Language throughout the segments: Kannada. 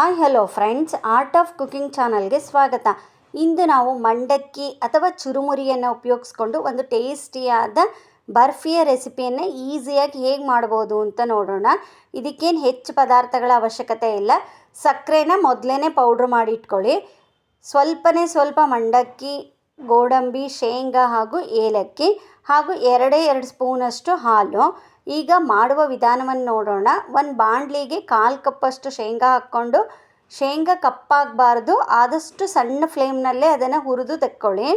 Hi, hello friends. Art of cooking ಚಾನಲ್ಗೆ ಸ್ವಾಗತ. ಇಂದು ನಾವು ಮಂಡಕ್ಕಿ ಅಥವಾ ಚುರುಮುರಿಯನ್ನು ಉಪಯೋಗಿಸ್ಕೊಂಡು ಒಂದು ಟೇಸ್ಟಿಯಾದ ಬರ್ಫಿಯ ರೆಸಿಪಿಯನ್ನು ಈಸಿಯಾಗಿ ಹೇಗೆ ಮಾಡ್ಬೋದು ಅಂತ ನೋಡೋಣ. ಇದಕ್ಕೇನು ಹೆಚ್ಚು ಪದಾರ್ಥಗಳ ಅವಶ್ಯಕತೆ ಇಲ್ಲ. ಸಕ್ಕರೆನ ಮೊದಲೇ ಪೌಡ್ರ್ ಮಾಡಿ ಇಟ್ಕೊಳ್ಳಿ. ಸ್ವಲ್ಪನೇ ಸ್ವಲ್ಪ ಮಂಡಕ್ಕಿ, ಗೋಡಂಬಿ, ಶೇಂಗಾ ಹಾಗೂ ಏಲಕ್ಕಿ. ಹಾಗೂ ಎರಡೇ ಎರಡು ಸ್ಪೂನಷ್ಟು ಹಾಲು. ಈಗ ಮಾಡುವ ವಿಧಾನವನ್ನು ನೋಡೋಣ. ಒಂದು ಬಾಣಲಿಗೆ ಕಾಲು ಕಪ್ಪಷ್ಟು ಶೇಂಗಾ ಹಾಕ್ಕೊಂಡು ಶೇಂಗಾ ಕಪ್ಪಾಗಬಾರ್ದು. ಆದಷ್ಟು ಸಣ್ಣ ಫ್ಲೇಮ್ನಲ್ಲೇ ಅದನ್ನು ಹುರಿದು ತೆಕ್ಕೊಳ್ಳಿ.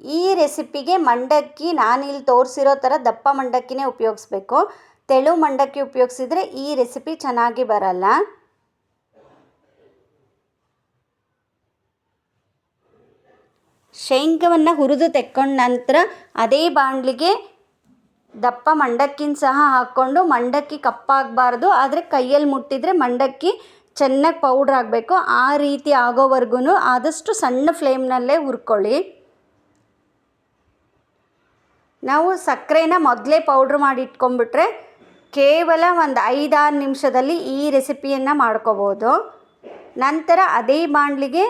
ಈ ರೆಸಿಪಿಗೆ ಮಂಡಕ್ಕಿ, ನಾನಿಲ್ಲಿ ತೋರಿಸಿರೋ ಥರ ದಪ್ಪ ಮಂಡಕ್ಕಿನೇ ಉಪಯೋಗಿಸ್ಬೇಕು. ತೆಳು ಮಂಡಕ್ಕಿ ಉಪಯೋಗಿಸಿದ್ರೆ ಈ ರೆಸಿಪಿ ಚೆನ್ನಾಗಿ ಬರಲ್ಲ. ಶೇಂಗವನ್ನು ಹುರಿದು ತೆಕ್ಕೊಂಡ ನಂತರ ಅದೇ ಬಾಣಲಿಗೆ ದಪ್ಪ ಮಂಡಕ್ಕಿನ ಸಹ ಹಾಕ್ಕೊಂಡು ಮಂಡಕ್ಕಿ ಕಪ್ಪಾಗಬಾರ್ದು. ಆದರೆ ಕೈಯಲ್ಲಿ ಮುಟ್ಟಿದರೆ ಮಂಡಕ್ಕಿ ಚೆನ್ನಾಗಿ ಪೌಡ್ರ್ ಆಗಬೇಕು. ಆ ರೀತಿ ಆಗೋವರೆಗೂ ಆದಷ್ಟು ಸಣ್ಣ ಫ್ಲೇಮ್ನಲ್ಲೇ ಹುರ್ಕೊಳ್ಳಿ. ನಾವು ಸಕ್ಕರೆನ ಮೊದಲೇ ಪೌಡ್ರ್ ಮಾಡಿ ಇಟ್ಕೊಂಡ್ಬಿಟ್ರೆ ಕೇವಲ ಒಂದು ಐದಾರು ನಿಮಿಷದಲ್ಲಿ ಈ ರೆಸಿಪಿಯನ್ನು ಮಾಡ್ಕೋಬೋದು. ನಂತರ ಅದೇ ಬಾಣಲಿಗೆ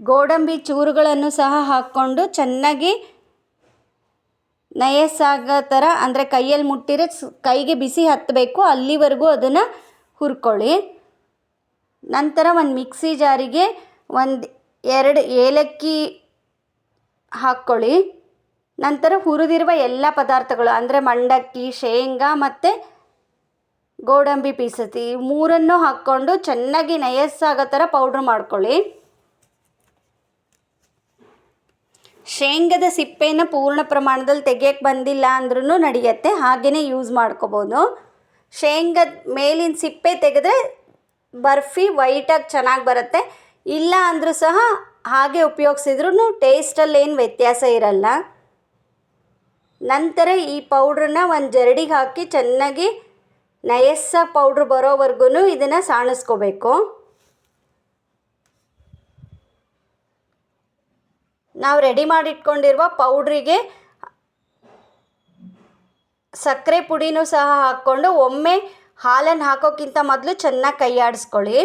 ಗೋಡಂಬಿ ಚೂರುಗಳನ್ನು ಸಹ ಹಾಕ್ಕೊಂಡು ಚೆನ್ನಾಗಿ ನಯಸ್ಸಾಗೋ ಥರ, ಅಂದರೆ ಕೈಯಲ್ಲಿ ಮುಟ್ಟಿದ್ರೆ ಕೈಗೆ ಬಿಸಿ ಹತ್ತಬೇಕು, ಅಲ್ಲಿವರೆಗೂ ಅದನ್ನು ಹುರ್ಕೊಳ್ಳಿ. ನಂತರ ಒಂದು ಮಿಕ್ಸಿ ಜಾರಿಗೆ ಒಂದು ಎರಡು ಏಲಕ್ಕಿ ಹಾಕ್ಕೊಳ್ಳಿ. ನಂತರ ಹುರಿದಿರುವ ಎಲ್ಲ ಪದಾರ್ಥಗಳು, ಅಂದರೆ ಮಂಡಕ್ಕಿ, ಶೇಂಗಾ ಮತ್ತು ಗೋಡಂಬಿ ಪೀಸತಿ ಮೂರನ್ನು ಹಾಕ್ಕೊಂಡು ಚೆನ್ನಾಗಿ ನಯಸ್ಸಾಗೋ ಥರ ಪೌಡ್ರ್ ಮಾಡ್ಕೊಳ್ಳಿ. ಶೇಂಗದ ಸಿಪ್ಪೆನ ಪೂರ್ಣ ಪ್ರಮಾಣದಲ್ಲಿ ತೆಗಿಯಕ್ಕೆ ಬಂದಿಲ್ಲ ಅಂದ್ರೂ ನಡೆಯುತ್ತೆ ಹಾಗೆಯೇ ಯೂಸ್ ಮಾಡ್ಕೋಬೋದು. ಶೇಂಗದ ಮೇಲಿನ ಸಿಪ್ಪೆ ತೆಗೆದ್ರೆ ಬರ್ಫಿ ವೈಟಾಗಿ ಚೆನ್ನಾಗಿ ಬರುತ್ತೆ. ಇಲ್ಲ ಅಂದರೂ ಸಹ ಹಾಗೆ ಉಪಯೋಗಿಸಿದ್ರೂ ಟೇಸ್ಟಲ್ಲಿ ಏನು ವ್ಯತ್ಯಾಸ ಇರಲ್ಲ. ನಂತರ ಈ ಪೌಡ್ರನ್ನ ಒಂದು ಜರಡಿಗೆ ಹಾಕಿ ಚೆನ್ನಾಗಿ ನಯಸ್ಸ ಪೌಡ್ರ್ ಬರೋವರೆಗೂ ಇದನ್ನು ಸಾಣಿಸ್ಕೋಬೇಕು. ನಾವು ರೆಡಿ ಮಾಡಿಟ್ಕೊಂಡಿರುವ ಪೌಡ್ರಿಗೆ ಸಕ್ಕರೆ ಪುಡಿನೂ ಸಹ ಹಾಕ್ಕೊಂಡು ಒಮ್ಮೆ ಹಾಲನ್ನು ಹಾಕೋಕ್ಕಿಂತ ಮೊದಲು ಚೆನ್ನಾಗಿ ಕೈಯಾಡಿಸ್ಕೊಳ್ಳಿ.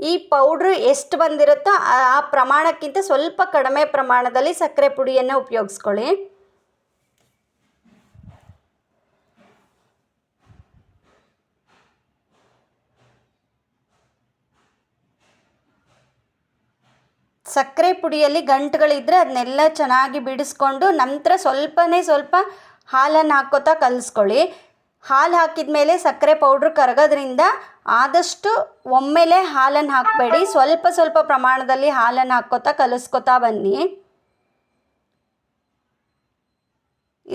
ಈ ಪೌಡ್ರ್ ಎಷ್ಟು ಬಂದಿರುತ್ತೋ ಆ ಪ್ರಮಾಣಕ್ಕಿಂತ ಸ್ವಲ್ಪ ಕಡಿಮೆ ಪ್ರಮಾಣದಲ್ಲಿ ಸಕ್ಕರೆ ಪುಡಿಯನ್ನು ಉಪಯೋಗಿಸ್ಕೊಳ್ಳಿ. ಸಕ್ಕರೆ ಪುಡಿಯಲ್ಲಿ ಗಂಟುಗಳಿದ್ರೆ ಅದನ್ನೆಲ್ಲ ಚೆನ್ನಾಗಿ ಬಿಡಿಸ್ಕೊಂಡು ನಂತರ ಸ್ವಲ್ಪನೇ ಸ್ವಲ್ಪ ಹಾಲನ್ನು ಹಾಕ್ಕೋತಾ ಕಲಿಸ್ಕೊಳ್ಳಿ. ಹಾಲು ಹಾಕಿದ ಮೇಲೆ ಸಕ್ಕರೆ ಪೌಡ್ರ್ ಕರಗೋದ್ರಿಂದ ಆದಷ್ಟು ಒಮ್ಮೆಲೆ ಹಾಲನ್ನು ಹಾಕಬೇಡಿ. ಸ್ವಲ್ಪ ಸ್ವಲ್ಪ ಪ್ರಮಾಣದಲ್ಲಿ ಹಾಲನ್ನು ಹಾಕ್ಕೋತಾ ಕಲಿಸ್ಕೊತಾ ಬನ್ನಿ.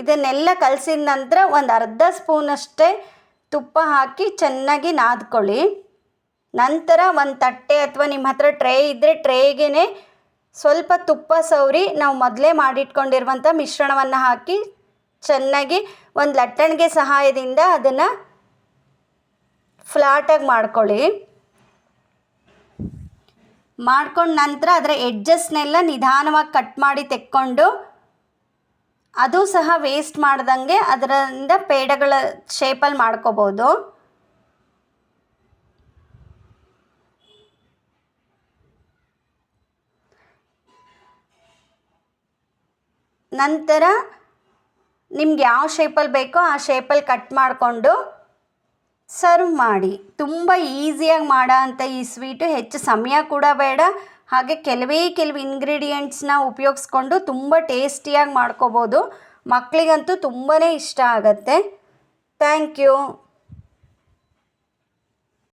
ಇದನ್ನೆಲ್ಲ ಕಲಸಿದ ನಂತರ ಒಂದು ಅರ್ಧ ಸ್ಪೂನಷ್ಟೇ ತುಪ್ಪ ಹಾಕಿ ಚೆನ್ನಾಗಿ ನಾದ್ಕೊಳ್ಳಿ. ನಂತರ ಒಂದು ತಟ್ಟೆ ಅಥವಾ ನಿಮ್ಮ ಹತ್ರ ಟ್ರೇ ಇದ್ದರೆ ಟ್ರೇಗೇ ಸ್ವಲ್ಪ ತುಪ್ಪ ಸವರಿ ನಾವು ಮೊದಲೇ ಮಾಡಿಟ್ಕೊಂಡಿರುವಂಥ ಮಿಶ್ರಣವನ್ನು ಹಾಕಿ ಚೆನ್ನಾಗಿ ಒಂದು ಲಟ್ಟಣಿಗೆ ಸಹಾಯದಿಂದ ಅದನ್ನು ಫ್ಲಾಟಾಗಿ ಮಾಡ್ಕೊಳ್ಳಿ. ಮಾಡ್ಕೊಂಡ ನಂತರ ಅದರ ಎಡ್ಜಸ್ನೆಲ್ಲ ನಿಧಾನವಾಗಿ ಕಟ್ ಮಾಡಿ ತೆಕ್ಕೊಂಡು ಅದು ಸಹ ವೇಸ್ಟ್ ಮಾಡ್ದಂಗೆ ಅದರಿಂದ ಪೇಡಗಳ ಶೇಪಲ್ಲಿ ಮಾಡ್ಕೋಬೋದು. ನಂತರ ನಿಮ್ಗೆ ಯಾವ ಶೇಪಲ್ಲಿ ಬೇಕೋ ಆ ಶೇಪಲ್ಲಿ ಕಟ್ ಮಾಡಿಕೊಂಡು ಸರ್ವ್ ಮಾಡಿ. ತುಂಬ ಈಸಿಯಾಗಿ ಮಾಡೋ ಅಂಥ ಈ ಸ್ವೀಟು ಹೆಚ್ಚು ಸಮಯ ಕೂಡ ಬೇಡ. ಹಾಗೆ ಕೆಲವೇ ಕೆಲವು ಇಂಗ್ರೀಡಿಯೆಂಟ್ಸ್ನ ಉಪಯೋಗಿಸ್ಕೊಂಡು ತುಂಬ ಟೇಸ್ಟಿಯಾಗಿ ಮಾಡ್ಕೋಬೋದು. ಮಕ್ಕಳಿಗಂತೂ ತುಂಬಾ ಇಷ್ಟ ಆಗುತ್ತೆ. Thank you